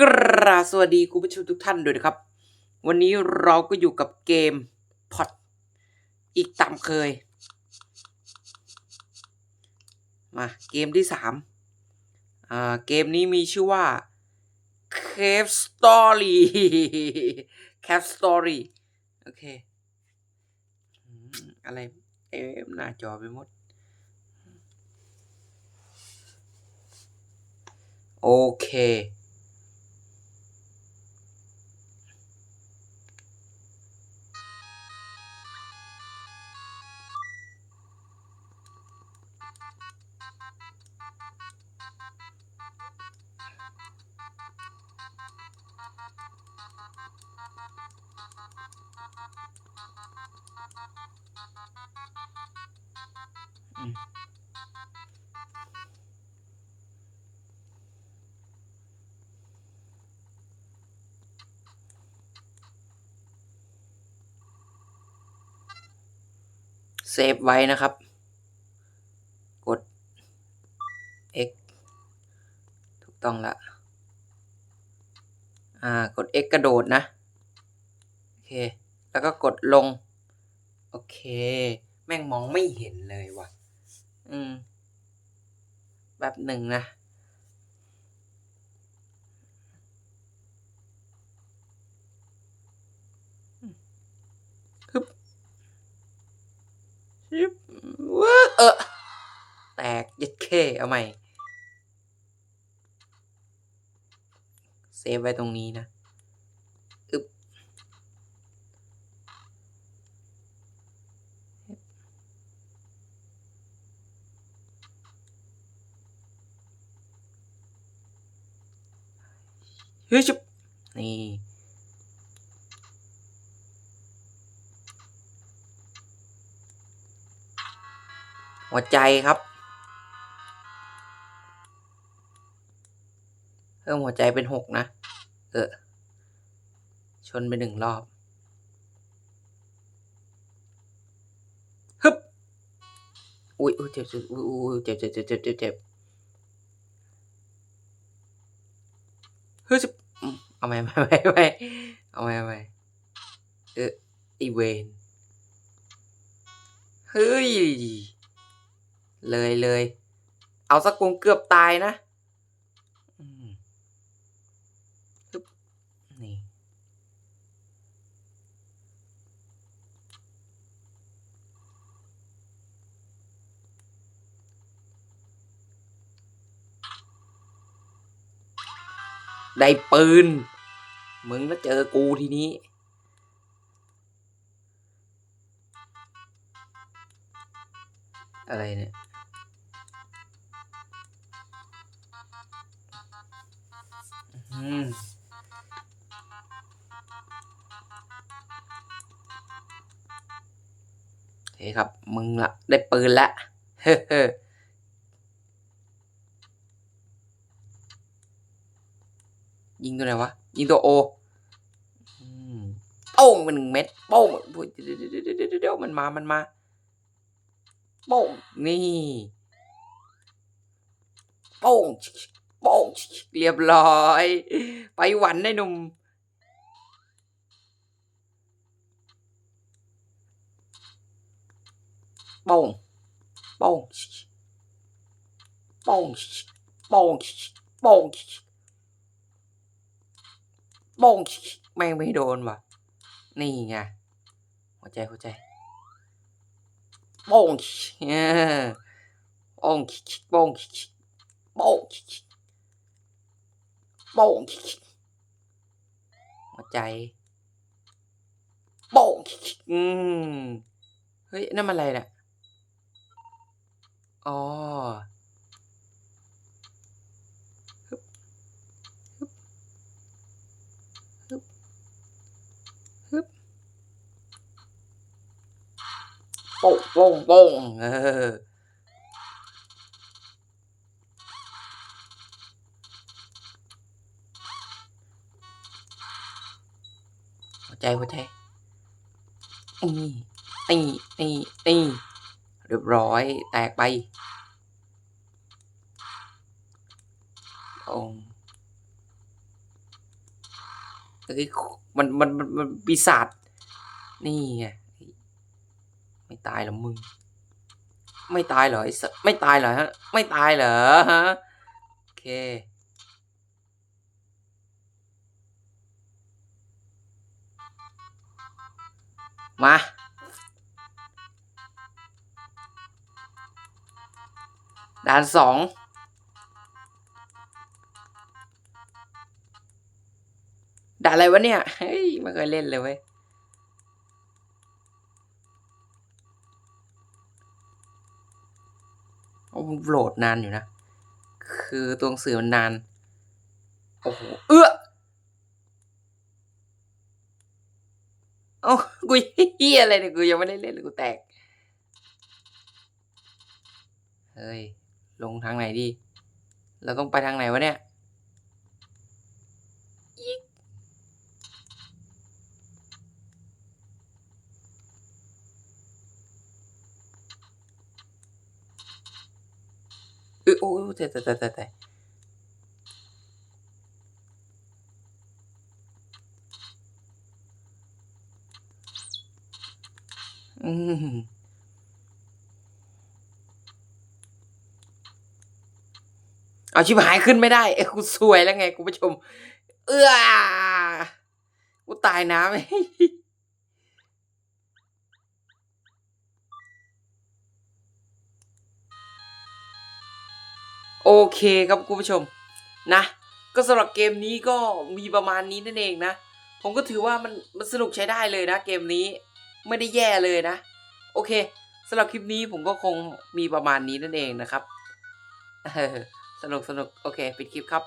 กราบสวัสดีคุณผู้ชมทุกท่านด้วยนะครับ วันนี้เราก็อยู่กับเกมพอดอีกตามเคย มาเกมที่สามอ่าเกมนี้มีชื่อว่า Cave Story Cave Story โอเคอืมอะไรเอ็มหน้าจอไปหมด โอเค เซฟไว้นะครับ กด X ถูกต้องละอ่ากด X กระโดดนะ โอเค แล้วก็กดลง โอเค แม่งมองไม่เห็นเลยว่ะ อืมแบบหนึ่งนะ ชิบว้าเออแตกยัดเคเอาใหม่เซฟไว้ตรงนี้นะอึบเฮ้ยชุบนี่ หัวใจครับ เพิ่มหัวใจเป็นหกนะ เออ ชนไปหนึ่งรอบฮึบอุ้ยอุ้ยเจ็บเจ็บอุ้ยอุ้ยเจ็บเจ็บเจ็บเจ็บเจ็บเจ็บเฮ้ยจะอืมเอาไหมเอาไหมเอาไหมเอาไหมเอาไหมเออไอเวนเฮ้ย เลยเลย เอาสักกงเกือบตายนะอืมฮึบนี่ ได้ปืน มึงแล้วเจอกูทีนี้อะไรเนี่ย อืมโอเครับ มึงละได้ปืนละเฮ้อยิงตัวไหนวะ ยิงตัวโอโป้งเป็นหนึ่งเม็ดโป้งเดี๋ยวเดี๋ยวเดี๋ยวเดี๋ยวเดี๋ยวมันมา มันมาโป้งนี่โป้ง โป้งเรียบร้อย ไปหวันได้หนุ่ม โป้งโป้งโป้งโป้งโป้งโป้งแม่งไม่โดนว่ะ นี่ไง หัวใจหัวใจโป้งโป้งโป้ง โป้งโป้งหัวใจโป้งอืมเฮ้ยนั่นมันอะไรเนี่ยอ๋อฮึบฮึบฮึบฮึบโป้งโป้งโป้งเออ ใจหัวใจนี่นี่นี่นี่เรียบร้อยแตกไปโองเอ้ยมันมันมันมันปีศาจนี่ไงไม่ตายหรอมึง ไม่ตายเหรอไอ้สัสไม่ตายเหรอฮะไม่ตายเหรอฮะโอเค มา ด่านสองด่านอะไรวะเนี่ย เฮ้ย ไม่เคยเล่นเลยเว้ย โอ้มันโหลดนานอยู่นะ คือตัวหนังสือมันนาน โอ้โห เอื้อ อ้ากูเฮียอะไรเนี่ยกูยังไม่ได้เล่นเลยกูแตก เฮ้ย ลงทางไหนดี เราต้องไปทางไหนวะเนี่ยเอยโอ้ยแต่แต่แต่แต่ อืมเอาชิบหายขึ้นไม่ได้เอ้กูสวยแล้วไงคุณผู้ชม เอื้อกูตายน้ำโอเคครับคุณผู้ชม นะ ก็สำหรับเกมนี้ก็มีประมาณนี้นั่นเองนะ ผมก็ถือว่ามันมันสนุกใช้ได้เลยนะเกมนี้ ไม่ได้แย่เลยนะ โอเคสำหรับคลิปนี้ผมก็คงมีประมาณนี้นั่นเองนะครับสนุกสนุกโอเค ปิดคลิปครับ